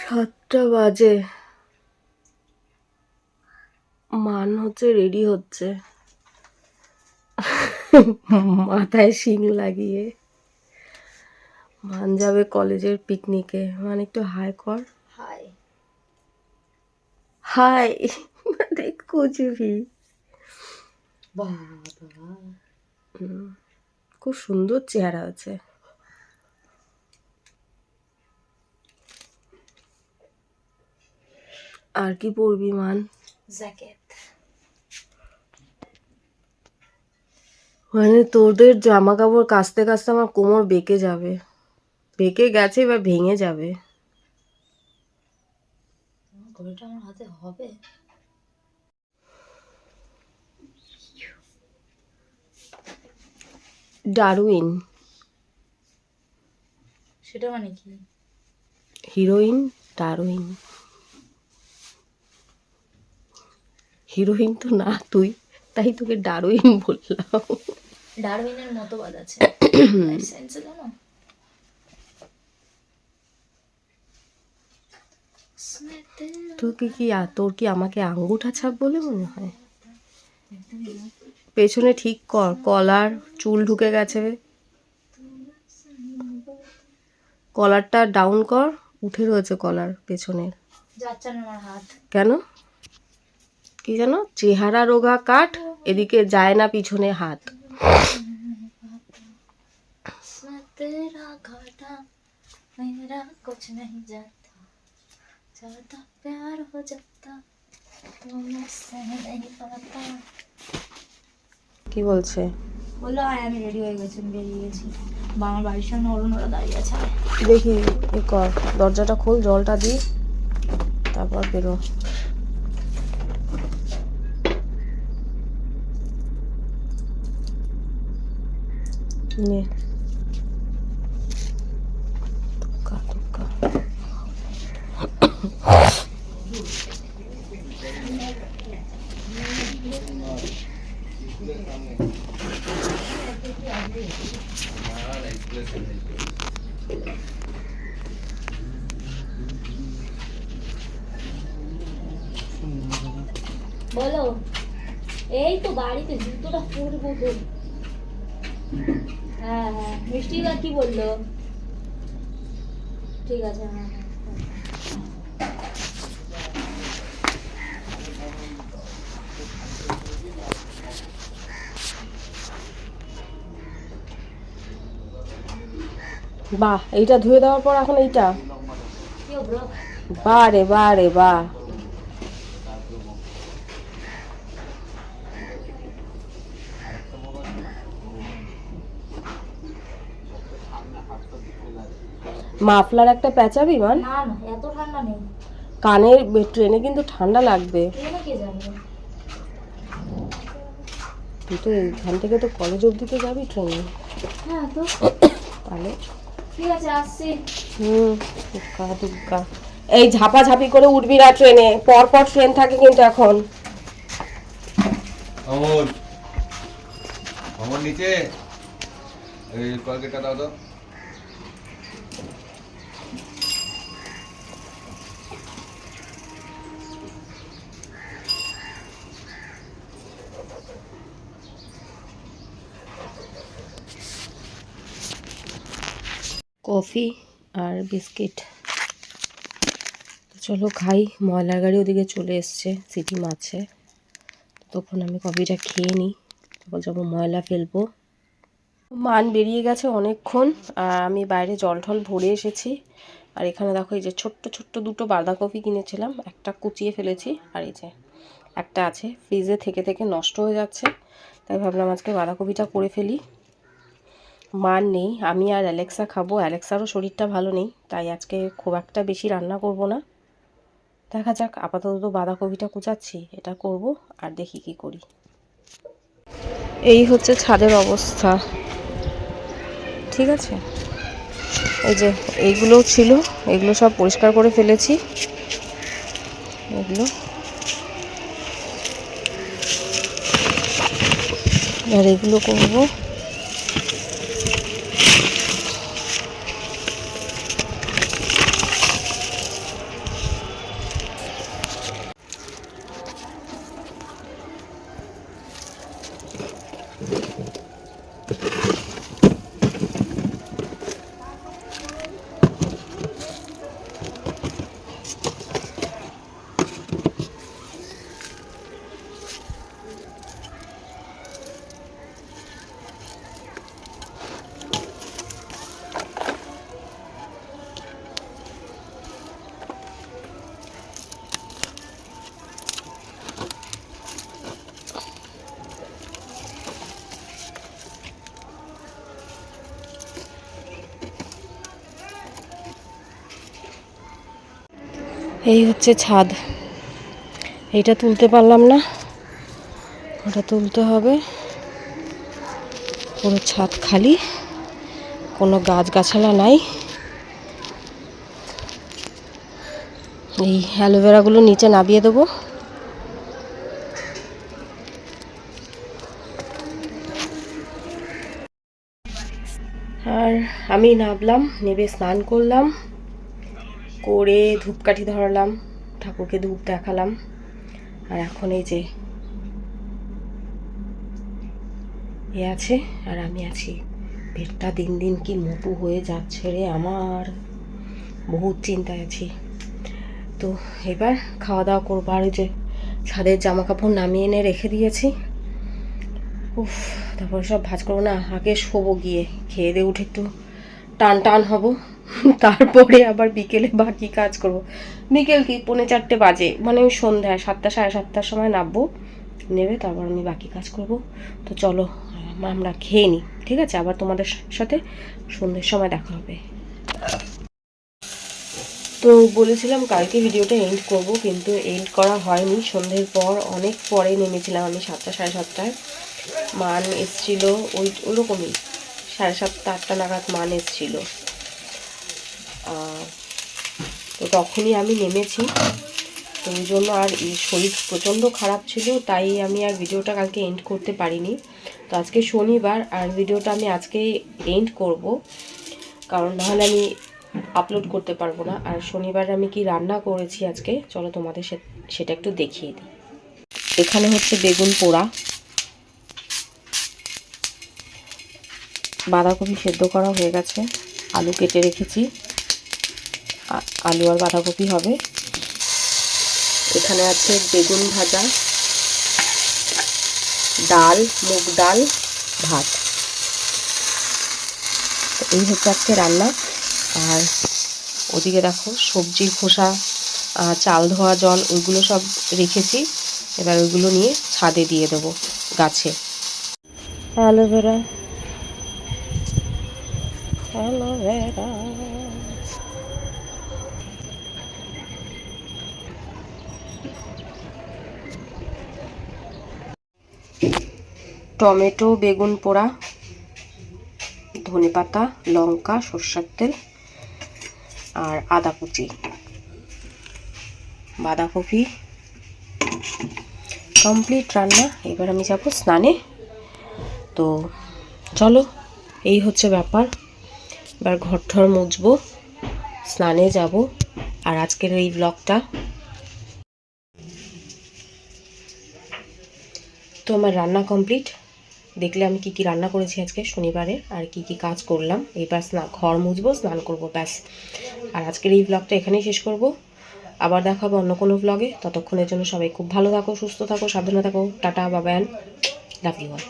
সাতটা বাজে। মান হচ্ছে রেডি হচ্ছে। মাথায় শিং লাগিয়ে। মান যাবে কলেজের পিকনিকে মানে একটু হাই কর। হাই হাই মানে বাবা খুব সুন্দর চেহারা আছে আর কি পরবি মান? জ্যাকেট মানে তোদের জামা কাপড় কাচতে কাচতে আমার কোমর বেঁকে যাবে। বেঁকে গেছে এবার ভেঙে যাবে। ঘড়িটা আমার হাতে হবে? ডারউইন। সেটা মানে কি? Heroine Darwin. হিরোইন তো না তুই তাই তোকে ডারউইন বললাম। ডারউইনের মতবাদ আছে। জানো? তোকে কি তোর কি আমাকে আঙ্গুঠা ছাপ বলে মনে হয়? পেছনে ঠিক কর কলার চুল ঢুকে গেছে। কলারটা ডাউন কর উঠে রয়েছে কলার পেছনের। যাচ্ছে না আমার হাত। কেন? কি জানো? চেহারা রোগা কাঠ এদিকে যায় না পিছনে হাত। কি বলছে? বলল হ্যাঁ আমি রেডি হয়ে গেছি বেরিয়ে গেছি। আমার বাড়ির সামনে অরুণ ওরা দাঁড়িয়ে আছে দেখি এ কর। দরজাটা খোল জলটা দি তারপর বেরো। নে ধোকা, ধোকা। বলো এই তো বাড়িতে জুতোটা পরবো তো হ্যাঁ হ্যাঁ। মিষ্টি দা কি বলল? ঠিক আছে হ্যাঁ হ্যাঁ। বাহ এইটা ধুয়ে দেওয়ার পর এখন এইটা? কি ব্রো বা রে বা রে বা মাফলার একটা প্যাঁচাবি মান? না না এত ঠান্ডা নেই। কানের ট্রেনে কিন্তু ঠান্ডা লাগবে। তুই তো এখান থেকে তো কলেজ অবধি তো যাবি ট্রেনে। হ্যাঁ তো। তাহলে? ঠিক আছে আসছি। হুম দুগ্গা দুগ্গা। এই ঝাপাঝাপি করে উঠবি না ট্রেনে। পর পর ট্রেন থাকে কিন্তু এখন। অমর অমর নিচে। এই কলকেটটা দাও তো। কফি আর বিস্কিট। চলো খাই ময়লার গাড়ি ওদিকে চলে এসছে, সিটি মাছে। তখন আমি কফিটা খেয়ে নিই, তারপর যাব ময়লা ফেলব। মান বেরিয়ে গেছে অনেকক্ষণ, আর আমি বাইরে জল ঠল ভরে এসেছি। আর এখানে দেখো, এই যে ছোট্ট ছোট্ট দুটো বাঁধাকপি কিনেছিলাম, একটা কুচিয়ে ফেলেছি, আর এই যে একটা আছে, ফ্রিজে থেকে থেকে নষ্ট হয়ে যাচ্ছে। তাই ভাবলাম আজকে বাঁধাকপিটা করে ফেলি। মার নেই। আমি আর অ্যালেক্সা খাব। অ্যালেক্সারও শরীরটা ভালো নেই, তাই আজকে খুব একটা বেশি রান্না করব না। দেখা যাক, আপাতত বাঁধাকপিটা কুচাচ্ছি, এটা করব আর দেখি কি করি। এই হচ্ছে ছাদের অবস্থা। ঠিক আছে? এই যে, এইগুলো ছিল, এগুলো সব পরিষ্কার করে ফেলেছি। এগুলো। আর এগুলো করব। এই হচ্ছে ছাদ। এইটা তুলতে পারলাম না। ওটা তুলতে হবে। পুরো ছাদ খালি। কোনো গাছগাছালা নাই। এই অ্যালোভেরাগুলো নিচে নামিয়ে দেবো। আর আমি নামলাম নেবে স্নান করলাম। করে ধূপকাঠি ধরালাম, ঠাকুরকে ধূপ দেখালাম, আর এখন এই যে এ আছে, আর আমি আছি। পেটটা দিন দিন কি মোটু হয়ে যাচ্ছে রে আমার। বহুত চিন্তায় আছি। তো এবার খাওয়া দাওয়া করব, আর যে ছাদের জামা কাপড় নামিয়ে এনে রেখে দিয়েছি। উফ, তারপরে সব ভাজ করব না, আগে শোবো গিয়ে, খেয়ে দিয়ে উঠে একটু টান টান হব। তারপরে আবার বিকেলে বাকি কাজ করব? বিকেল কি? পৌনে চারটে বাজে। মানে ওই সন্ধ্যায়, সাতটা, সাড়ে সাতটার সময় নামবো। নেবে, তারপর আমি বাকি কাজ করব। তো চলো, আমরা খেয়ে নিই ঠিক আছে? আবার তোমাদের সাথে সন্ধ্যের সময় দেখা হবে। তো বলেছিলাম কালকে ভিডিওটা এন্ড করব, কিন্তু এন্ড করা হয়নি। সন্ধ্যের পর অনেক পরে নেমেছিলাম আমি সাতটা, সাড়ে সাতটায়। মান এসছিল, ওই, ওরকমই। সাড়ে সাতটা, আটটা নাগাদ মান এসছিল। তো তখনই আমি নেমেছি। তো ওই জন্য আর শরীর প্রচণ্ড খারাপ ছিল, তাই আমি আর ভিডিওটা কালকে এন্ড করতে পারিনি। তো আজকে শনিবার, আর ভিডিওটা আমি আজকে এন্ড করব। কারণ নাহলে আমি আপলোড করতে পারব না। আর শনিবার আমি কি রান্না করেছি আজকে? চলো তোমাদের সেটা একটু দেখিয়ে দিই। এখানে হচ্ছে বেগুন পোড়া। বাঁধাকপি সেদ্ধ করা হয়ে গেছে। আলু কেটে রেখেছি। আলু আর বাঁধাকপি হবে। এখানে আছে বেগুন ভাজা, ডাল, মুগ ডাল, ভাত। এই হচ্ছে আজকে রান্না। আর ওদিকে দেখো সবজির খোসা চাল ধোয়া জল, ওইগুলো সব রেখেছি। এবার ওইগুলো নিয়ে ছাদে দিয়ে দেবো গাছে। Aloe vera aloe vera. টমেটো, বেগুন পোড়া, ধনেপাতা, লঙ্কা, সর্ষের তেল আর আদা কুচি। বাঁধাকপি কমপ্লিট রান্না। এবার আমি যাব স্নানে। তো চলো, এই হচ্ছে ব্যাপার। এবার ঘর ঠর মুছবো, স্নানে যাব। আর আজকের এই ব্লগটা তো আমার রান্না কমপ্লিট। দেখলে আমি কি কি রান্না করেছি আজকে, শনিবারে, আর কি কি কাজ করলাম। এবার স্নান ঘর মুছবো, স্নান করব, ব্যাস। আর আজকের এই ব্লগটা এখানেই শেষ করব। আবার দেখা হবে অন্য কোনো ব্লগে ততক্ষণের জন্য সবাই খুব ভালো থাকো, সুস্থ থাকো, সাবধানে থাকো। টাটা বা ব্যান লাভ ইউ অল